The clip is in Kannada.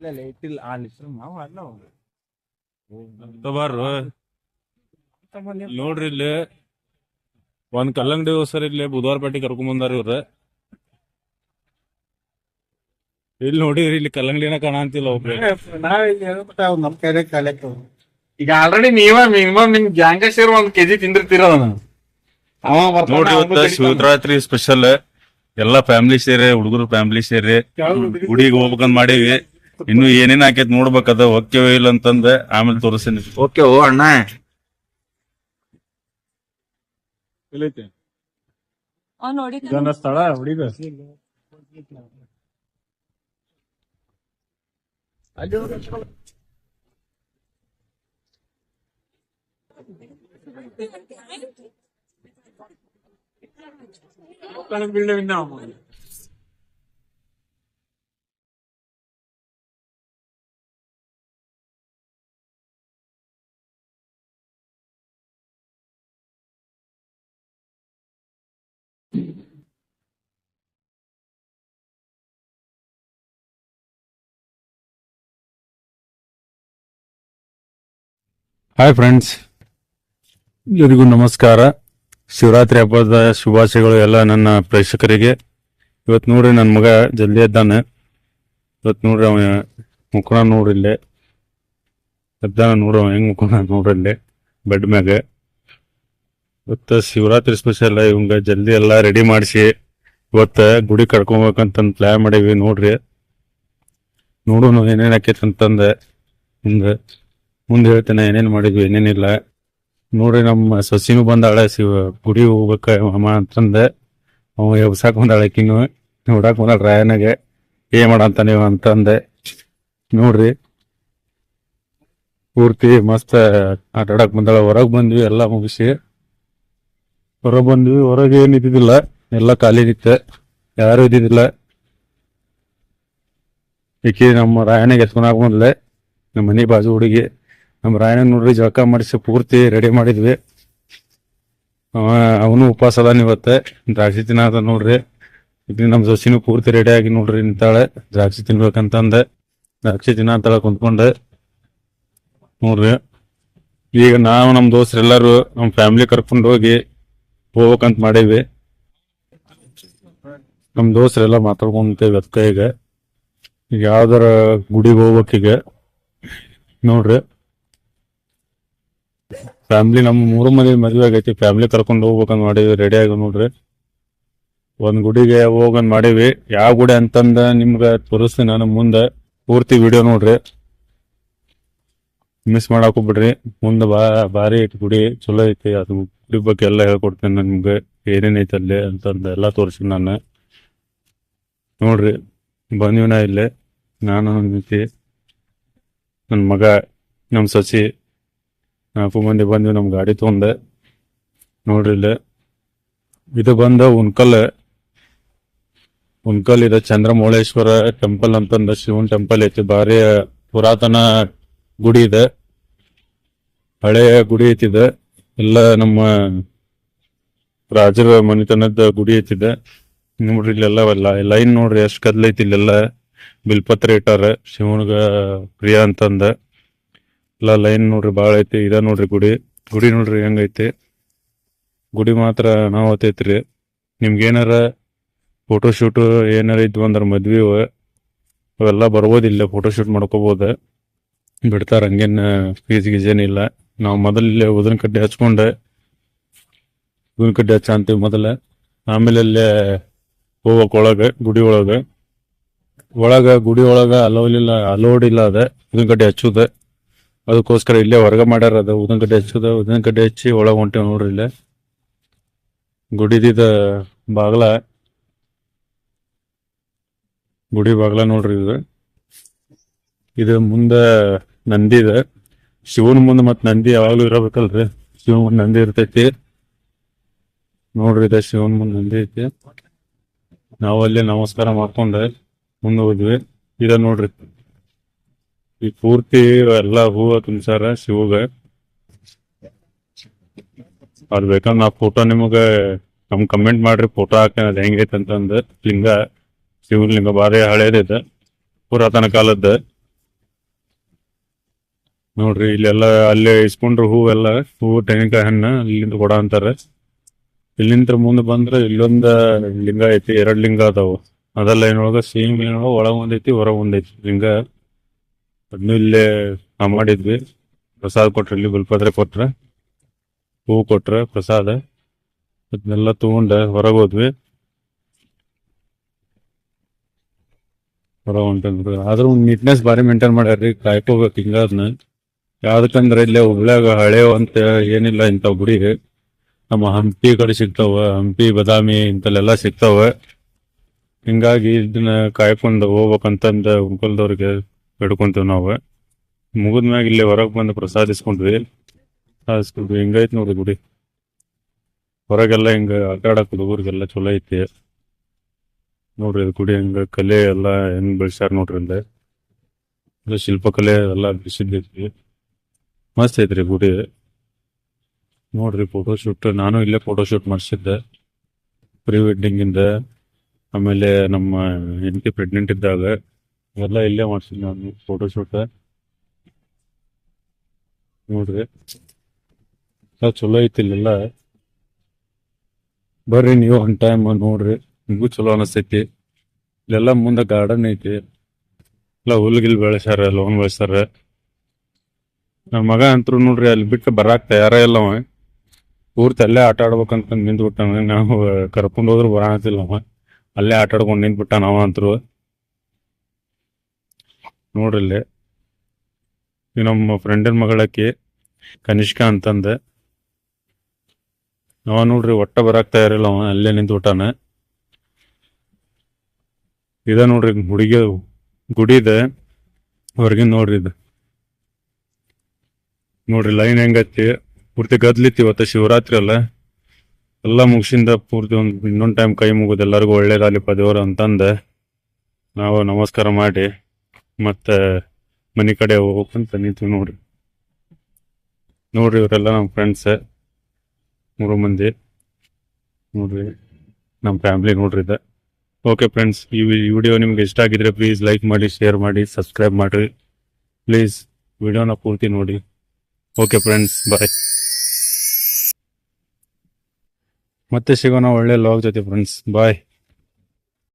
ಇಲ್ಲ ಇಲ್ಲ ಆ ಲಿಟ್ರ್ ಮಾವು ಅಲ್ಲ ಅವ್ನು. ತಬಾರ್ರು ನೋಡ್ರಿ ಇಲ್ಲಿ ಒಂದ್ ಕಲ್ಲಂಗಡಿ ಸರ್ ಇಲ್ಲಿ ಬುಧವಾರ ಪೇಟೆ ಕರ್ಕೊಂಡ್ ಬಂದಾರ ಇವ್ರ. ಇಲ್ಲಿ ನೋಡಿದ್ರಿ ಇಲ್ಲಿ ಕಲ್ಲಂಗಡಿನ ಕಾಣಂತಿಲ್ಲ ಒಬ್ರು. ನಾವ್ ಇಲ್ಲಿ ಹೇಳ್ಬಿಟ್ಟು ಅವ್ನು ನಮ್ ಕೈಲೇ ಕಲೆಕ್ಟ್ ಈಗ ಆಲ್ರೆಡಿ ನೀವ ಮಿನಿಮಮ್ ನಿಮ್ ಗ್ಯಾಂಗ ಸೇರ್ ಒಂದ್ ಕೆಜಿ ತಿಂದಿರ್ತೀರ ಅದನ್ನ. ಅವ ಬರ್ತಾನ, ನೋಡ್ರಿ ಅವ್ನು ಇವತ್ತ ಕಡಿತಾನ. ಶಿವರಾತ್ರಿ ಸ್ಪೆಷಲ್ ಎಲ್ಲಾ ಫ್ಯಾಮಿಲಿ ಸೇರಿ ಹುಡುಗರು ಫ್ಯಾಮಿಲಿ ಸೇರಿ ಗುಡಿಗೆ ಹೋಗ್ಬೇಕಂತ ಮಾಡೀವಿ. ಇನ್ನು ಏನೇನ್ ಹಾಕೈತ್ ನೋಡ್ಬೇಕದ ಹೊಕ್ಕೇವ ಇಲ್ಲ ಅಂತಂದ ಆಮೇಲೆ ತೋರಿಸ್ತೀನಿ. ಓಕೆ ಓ ಅಣ್ಣ. ಇದೊಂದ ಸ್ಥಳ ಹುಡುಗ. ಹಾಯ್ ಫ್ರೆಂಡ್ಸ್ ಎಲ್ಲರಿಗೂ ನಮಸ್ಕಾರ. ಶಿವರಾತ್ರಿ ಹಬ್ಬದ ಶುಭಾಶಯಗಳು ಎಲ್ಲ ನನ್ನ ಪ್ರೇಕ್ಷಕರಿಗೆ. ಇವತ್ತು ನೋಡ್ರಿ ನನ್ನ ಮಗ ಜಲ್ದಿ ಎದ್ದಾನೆ. ಇವತ್ತು ನೋಡ್ರಿ ಅವ ಮುಖಣ ನೋಡ್ರಿಲ್ಲೆ. ಎದ್ದಾನ ನೋಡ್ರಿ ಅವ ಹೆಂಗೆ ಮುಖಣ ನೋಡ್ರಿಲ್ಲೆ, ಬೆಡ್ ಮ್ಯಾಗ. ಇವತ್ತು ಶಿವರಾತ್ರಿ ಸ್ಪೆಷಲ್ ಇವಂಗ ಜಲ್ದಿ ಎಲ್ಲ ರೆಡಿ ಮಾಡಿಸಿ, ಇವತ್ತು ಗುಡಿ ಕಡ್ಕೊಬೇಕಂತಂದು ಪ್ಲ್ಯಾನ್ ಮಾಡೀವಿ ನೋಡ್ರಿ. ನೋಡೋಣ ಏನೇನು ಆಕೈತೆ ಅಂತಂದು. ಮುಂದೆ ಮುಂದೆ ಹೇಳ್ತೇನೆ, ಏನೇನು ಮಾಡಿದ್ವಿ, ಏನೇನಿಲ್ಲ. ನೋಡ್ರಿ, ನಮ್ಮ ಸೊಸಿನೂ ಬಂದಾಳೆ, ಶಿವ ಗುಡಿ ಹೋಗ್ಬೇಕ ಅಮ್ಮ ಅಂತಂದ. ಅವ ಎಬ್ಸಾಕ್ ಬಂದಾಳೆ ಕಿನ್ನು ನೋಡಾಕ್ ಬಂದಾಳ ರಾಯನಾಗೆ ಏ ಮಾಡಂತ ನೀವು ಅಂತಂದೆ. ನೋಡ್ರಿ. ಪೂರ್ತಿ ಮಸ್ತ್ ಆಟ ಆಡಕ್ ಹೊರಗೆ ಹೊರಗ್ ಬಂದ್ವಿ, ಎಲ್ಲ ಮುಗಿಸಿ. ಹೊರಗೆ ಬಂದ್ವಿ, ಹೊರಗೆ ಏನ್ ಇದ್ದಿದ್ದಿಲ್ಲ. ಎಲ್ಲ ಖಾಲಿ ನಿತ್ತೆ ಯಾರು ಇದ್ದಿದ್ದಿಲ್ಲ. ಈಕಿ ನಮ್ಮ ರಾಯನಾಗ ಎತ್ಕೊಂಡಾಗ ಬಂದ್ಲೆ. ನಮ್ಮ ಮನೆ ಬಾಜು ಹುಡುಗಿ. ನಮ್ಮ ರಾಯಣ್ಣ ನೋಡ್ರಿ ಜಳಕ ಮಾಡಿಸಿ ಪೂರ್ತಿ ರೆಡಿ ಮಾಡಿದ್ವಿ. ಅವನು ಉಪವಾಸ ಅದಾನ ಇವತ್ತೆ. ದ್ರಾಕ್ಷಿ ತಿನ್ನದ ನೋಡ್ರಿ. ಇಲ್ಲಿ ನಮ್ಮ ಸೊಸಿನೂ ಪೂರ್ತಿ ರೆಡಿ ಆಗಿ ನೋಡ್ರಿ ನಿಂತಾಳೆ. ದ್ರಾಕ್ಷಿ ತಿನ್ಬೇಕಂತಂದೆ. ದ್ರಾಕ್ಷಿ ಅಂತ ಕುಂತ್ಕೊಂಡೆ. ನೋಡ್ರಿ. ಈಗ ನಾವು ನಮ್ಮ ದೋಸ್ತರೆಲ್ಲರೂ ನಮ್ಮ ಫ್ಯಾಮಿಲಿ ಕರ್ಕೊಂಡು ಹೋಗಿ ಹೋಗ್ಬೇಕಂತ ಮಾಡೀವಿ. ನಮ್ಮ ದೋಸ್ತರೆಲ್ಲ ಮಾತಾಡ್ಕೊಂತೇವೆ ಅದಕ್ಕೆ ಈಗ ಈಗ ಯಾವ್ದಾರ ಗುಡಿಗೆ ಹೋಗ್ಬೇಕೀಗ ನೋಡ್ರಿ. ಫ್ಯಾಮಿಲಿ ನಮ್ಮ ಮೂರು ಮಂದಿ ಮದ್ವೆ ಆಗೈತಿ. ಫ್ಯಾಮಿಲಿ ಕರ್ಕೊಂಡು ಹೋಗ್ಬೇಕಂತ ಮಾಡೀವಿ ರೆಡಿ ಆಗಿ ನೋಡ್ರಿ. ಒಂದ್ ಗುಡಿಗೆ ಹೋಗನ್ ಮಾಡೀವಿ ಯಾವ ಗುಡಿ ಅಂತಂದ ನಿಮ್ಗ ತೋರಿಸ್ತೀನಿ ನಾನು ಮುಂದೆ. ಪೂರ್ತಿ ವಿಡಿಯೋ ನೋಡ್ರಿ. ಮಿಸ್ ಮಾಡಾಕ ಬಿಡ್ರಿ. ಮುಂದೆ ಬಾ, ಭಾರಿ ಐತಿ ಗುಡಿ. ಚಲೋ ಐತಿ. ಅದು ಗುಡಿ ಬಗ್ಗೆ ಎಲ್ಲ ಹೇಳ್ಕೊಡ್ತೇನೆ ನಿಮ್ಗೆ. ಏನೇನ್ ಐತಿ ಅಲ್ಲಿ ಅಂತಂದ ಎಲ್ಲ ತೋರಿಸ್ತೀನಿ ನಾನು. ನೋಡ್ರಿ, ಬಂದಿವಿ ನಾ ಇಲ್ಲೇ. ನಾನು ನನ್ನ ನನ್ನ ಮಗ ನಮ್ಮ ಸಸಿ. ನಾಲ್ಕು ಮಂದಿ ಬಂದು ನಮ್ಮ ಗಾಡಿ ತೊಂದೆ ನೋಡ್ರಿ ಇಲ್ಲಿ. ಇದು ಬಂದ ಉನ್ಕಲ್. ಉನ್ಕಲ್ ಇದೆ ಚಂದ್ರಮೌಳೇಶ್ವರ ಟೆಂಪಲ್ ಅಂತಂದ ಶಿವನ್ ಟೆಂಪಲ್ ಐತಿ. ಭಾರಿ ಪುರಾತನ ಗುಡಿ ಇದೆ. ಹಳೆಯ ಗುಡಿ ಐತಿದೆ ಎಲ್ಲ ನಮ್ಮ ರಾಜರ ಮನೆತನದ ಗುಡಿ ಐತಿದೆ ನೋಡ್ರಿ ಇಲ್ಲೆಲ್ಲ ಲೈನ್ ನೋಡ್ರಿ ಎಷ್ಟ್ ಕದ್ಲೈತಿ ಇಲ್ಲೆಲ್ಲ. ಬಿಲ್ಪತ್ರ ಇಟ್ಟಾರ. ಶಿವನ್ಗ ಪ್ರಿಯ ಅಂತಂದ. ಎಲ್ಲ ಲೈನ್ ನೋಡ್ರಿ ಭಾಳ ಐತಿ. ಇದ ನೋಡ್ರಿ ಗುಡಿ. ಗುಡಿ ನೋಡ್ರಿ ಹೆಂಗೈತಿ ಗುಡಿ ಮಾತ್ರ ನಾವು ಐತ್ರಿ ನಿಮ್ಗೆ ಏನಾರ ಫೋಟೋ ಶೂಟ್ ಏನಾರ ಇದ್ವು ಅಂದ್ರೆ ಮದ್ವೆ ಅವ, ಅವೆಲ್ಲ ಬರ್ಬೋದು ಇಲ್ಲೇ ಫೋಟೋ ಶೂಟ್ ಮಾಡ್ಕೋಬಹುದು ಬಿಡ್ತಾರ ಹಂಗೇನ ಫೀಸ್ ಗೀಸ್ ಏನಿಲ್ಲ ನಾವು ಮೊದಲು ಇಲ್ಲೇ ಉದನ್ ಕಡ್ಡಿ ಹಚ್ಕೊಂಡೆ ಉದನ್ ಕಡ್ಡಿ ಹಚ್ಚ ಅಂತೀವಿ ಮೊದಲ. ಆಮೇಲೆ ಅಲ್ಲೇ ಹೋಗಕ್ಕೆ ಒಳಗ ಗುಡಿ ಒಳಗೆ. ಒಳಗ ಗುಡಿ ಒಳಗ ಅಲೋಲಿಲ್ಲ ಅಲೋಡ್ ಇಲ್ಲ ಅದ. ಉದನ್ ಕಡ್ಡಿ ಹಚ್ಚುದ. ಅದಕ್ಕೋಸ್ಕರ ಇಲ್ಲೇ ಹೊರಗೆ ಮಾಡ್ಯಾರ ಅದ ಉದನ್ ಕಡ್ಡಿ ಹಚ್ಚುದ ಉದನ್ ಕಡ್ಡಿ ಹಚ್ಚಿ ಒಳಗ್ ಹೊಂಟೇವ್ ನೋಡ್ರಿ ಇಲ್ಲೇ. ಗುಡಿದಿದ ಬಾಗ್ಲ. ಗುಡಿ ಬಾಗ್ಲ ನೋಡ್ರಿ ಇದು. ಇದು ಮುಂದ ನಂದಿ ಇದೆ. ಶಿವನ ಮುಂದೆ ಮತ್ತೆ ನಂದಿ ಯಾವಾಗಲೂ ಇರಬೇಕಲ್ರಿ. ಶಿವನ ಮುಂದ್ ನಂದಿ ಇರ್ತೈತಿ. ನೋಡ್ರಿ ಇದೆ ಶಿವನ ಮುಂದೆ ನಂದಿ ಐತಿ. ನಾವು ಅಲ್ಲಿ ನಮಸ್ಕಾರ ಮಾಡ್ಕೊಂಡೆ ಮುಂದೆ ಹೋದ್ವಿ. ಇದ ನೋಡ್ರಿ. ಈ ಪೂರ್ತಿ ಎಲ್ಲಾ ಹೂವ ತುಂಬ್ಸಾರ ಶಿವಗ. ಅದ್ ಬೇಕಂದ್ರ ನಾ ಫೋಟೋ ನಿಮಗ ನಮ್ ಕಮೆಂಟ್ ಮಾಡ್ರಿ ಫೋಟೋ ಹಾಕ್ತೇನೆ ಅದ್ ಹೆಂಗೈತೆ ಅಂತಂದ. ಲಿಂಗ ಶಿವಲಿಂಗ ಬಾರಿ ಹಳೇದೈತೆ ಪುರಾತನ ಕಾಲದ ನೋಡ್ರಿ, ಇಲ್ಲೆಲ್ಲ ಅಲ್ಲೇ ಇಸ್ಕೊಂಡ್ರು ಹೂವೆಲ್ಲ ಹೂವು ತೆಂಗಿನಕಾಯಿ ಹಣ್ಣು, ಇಲ್ಲಿಂದ ಕೊಡ ಅಂತಾರೆ. ಇಲ್ಲಿಂದ ಮುಂದೆ ಬಂದ್ರೆ ಇಲ್ಲೊಂದ ಲಿಂಗ ಐತಿ, ಎರಡ್ ಲಿಂಗ ಅದಾವು. ಅದೆಲ್ಲ ಏನೊಳಗ ಸೇಮ್ ಏನೊಳಗ ಒಳಗ ಒಂದೈತಿ ಹೊರ ಒಂದೈತಿ ಲಿಂಗ ಅದನ್ನು ಇಲ್ಲೇ ನಾವು ಮಾಡಿದ್ವಿ. ಪ್ರಸಾದ ಕೊಟ್ರೆ ಇಲ್ಲಿ ಗುಲ್ಪತ್ರೆ ಕೊಟ್ರ ಹೂವು ಕೊಟ್ರ ಪ್ರಸಾದ, ಅದನ್ನೆಲ್ಲ ತಗೊಂಡ, ಹೊರಗೆ ಹೋದ್ವಿ. ಹೊರ ಹೊಂಟಂದ್ರು ಆದ್ರೂ ನೀಟ್ನೆಸ್ ಭಾರಿ ಮೇಂಟೈನ್ ಮಾಡ್ಯಾರ್ರಿ, ಕಾಯ್ಕೋಬೇಕು ಹಿಂಗ ಅದನ್ನ ಯಾವ್ದಕ್ಕಂದ್ರೆ ಇಲ್ಲೇ ಹುಬ್ಳ್ಯಾಗ ಹಳೇವ್ ಅಂತ ಏನಿಲ್ಲ ಇಂಥವು ಗುಡಿ ನಮ್ಮ ಹಂಪಿ ಕಡೆ ಸಿಗ್ತಾವ, ಹಂಪಿ, ಬದಾಮಿ ಇಂತಲ್ಲೆಲ್ಲ ಸಿಗ್ತಾವ. ಹಿಂಗಾಗಿ ಇದನ್ನ ಕಾಯ್ಕೊಂಡು ಹೋಗ್ಬೇಕಂತಂದ ಉಳ್ಕೊಲ್ದವ್ರಿಗೆ ಬೇಡ್ಕೊಂತೀವಿ ನಾವು. ಮುಗಿದ್ಮ್ಯಾಗ ಇಲ್ಲೇ ಹೊರಗೆ ಬಂದು ಪ್ರಸಾದಿಸ್ಕೊಂಡ್ವಿ. ಹಿಂಗೈತೆ ನೋಡ್ರಿ ಗುಡಿ. ಹೊರಗೆಲ್ಲ ಹಿಂಗೆ ಆಟ ಆಡಕ್ ಹುಡುಗರಿಗೆಲ್ಲ ಚಲೋ ಐತಿ. ನೋಡ್ರಿ ಗುಡಿ ಹಿಂಗೆ ಕಲೆ ಎಲ್ಲ ಹೆಂಗ್ ಬೆಳ್ಸ್ಯಾರ ನೋಡ್ರಿ ಇಲ್ಲಿ ಇದು ಶಿಲ್ಪಕಲೆ ಎಲ್ಲ ಬಿಸಿದ್ದೈತಿ ಮಸ್ತ್ ಐತ್ರಿ ಗುಡಿ. ನೋಡ್ರಿ ಫೋಟೋಶೂಟ್ ನಾನು ಇಲ್ಲೇ ಫೋಟೋಶೂಟ್ ಮಾಡಿಸಿದ್ದೆ. ಪ್ರೀ ವೆಡ್ಡಿಂಗಿಂದ ಆಮೇಲೆ ನಮ್ಮ ಹೆಂಡತಿ ಪ್ರೆಗ್ನೆಂಟ್ ಇದ್ದಾಗ. ಎಲ್ಲ ಇಲ್ಲೇ ಮಾಡ್ಸಿದ್ ನಾನು ಫೋಟೋ ಶೂಟ್ ನೋಡ್ರಿ. ಚಲೋ ಐತಿ ಇಲ್ಲೆಲ್ಲ. ಬರ್ರಿ ನೀವು ಒನ್ ಟೈಮ್ ನೋಡ್ರಿ, ನಿಮಗೂ ಚಲೋ ಅನಿಸ್ತೈತಿ. ಇಲ್ಲೆಲ್ಲ ಮುಂದೆ ಗಾರ್ಡನ್ ಐತಿ. ಎಲ್ಲ ಹುಲ್ಗಿಲ್ ಬೆಳೆಸ್ಯಾರ ಲೋನ್ ಬೆಳೆಸ್ಯಾರ. ನಮ್ಮ ಮಗ ಅಂತರು ನೋಡ್ರಿ ಅಲ್ಲಿ ಬಿಟ್ಟು ಬರಾಕ್ ತಯಾರ ಇಲ್ಲ ಅವ. ಪೂರ್ತಿ ಅಲ್ಲೇ ಆಟ ಆಡ್ಬೇಕಂತ ನಿಂತ್ಬಿಟ್ಟ ನಾವು ಕರ್ಕೊಂಡು ಹೋದ್ರು ಬರಾತಿಲ್ಲ ಅವ. ಅಲ್ಲೇ ಆಟ ಆಡ್ಕೊಂಡು ನಿಂತ್ಬಿಟ್ಟ ನಾವ ಅಂತರು ನೋಡ್ರಿ ಇದು ನಮ್ಮ ಫ್ರೆಂಡಿನ ಮಗಳಕ್ಕೆ ಕನಿಷ್ಕಾ ಅಂತಂದೆ. ನಾವ ನೋಡ್ರಿ ಒಟ್ಟ ಬರಾಕ್ತಾ ತಯಾರಿಲ್ಲ ಅವ, ಅಲ್ಲೇ ನಿಂತ್ಬಿಟ್ಟಾನ ಇದ ನೋಡ್ರಿ ಹುಡುಗಿ, ಗುಡಿ ಇದೆ. ಹೊರಗಿಂದ ನೋಡ್ರಿ ಇದು. ನೋಡ್ರಿ ಲೈನ್ ಹೆಂಗೈತಿ ಪೂರ್ತಿ ಗದ್ಲಿತ್ತು ಇವತ್ತು ಶಿವರಾತ್ರಿ ಅಲ್ಲ. ಎಲ್ಲ ಮುಗಿಸಿಂದ ಪೂರ್ತಿ ಒಂದು ಇನ್ನೊಂದು ಟೈಮ್ ಕೈ ಮುಗಿದು ಎಲ್ಲರಿಗೂ ಒಳ್ಳೇದಾಗಲಿಪ್ಪ ದೇವರು ಅಂತಂದೆ. ನಾವು ನಮಸ್ಕಾರ ಮಾಡಿ. ಮತ್ತೆ ಮನೆ ಕಡೆ ಹೋಗ್ಬೇಕಂತ ನಿಂತೀವಿ ನೋಡ್ರಿ ನೋಡ್ರಿ ಇವರೆಲ್ಲ ನಮ್ಮ ಫ್ರೆಂಡ್ಸ್ ಮೂರು ಮಂದಿ. ನೋಡ್ರಿ ನಮ್ಮ ಫ್ಯಾಮಿಲಿ ನೋಡ್ರಿ ಇದೆ ಓಕೆ ಫ್ರೆಂಡ್ಸ್ ಈ ವಿಡಿಯೋ ನಿಮ್ಗೆ ಇಷ್ಟ ಆಗಿದ್ರೆ ಪ್ಲೀಸ್ ಲೈಕ್ ಮಾಡಿ ಶೇರ್ ಮಾಡಿ ಸಬ್ಸ್ಕ್ರೈಬ್ ಮಾಡಿರಿ. ಪ್ಲೀಸ್ ವಿಡಿಯೋನ ಪೂರ್ತಿ ನೋಡಿ. ಓಕೆ ಫ್ರೆಂಡ್ಸ್ ಬಾಯ್ ಮತ್ತೆ ಸಿಗೋಣ ಒಳ್ಳೆ ಲಾಗ್ ಜೊತೆ ಫ್ರೆಂಡ್ಸ್ ಬಾಯ್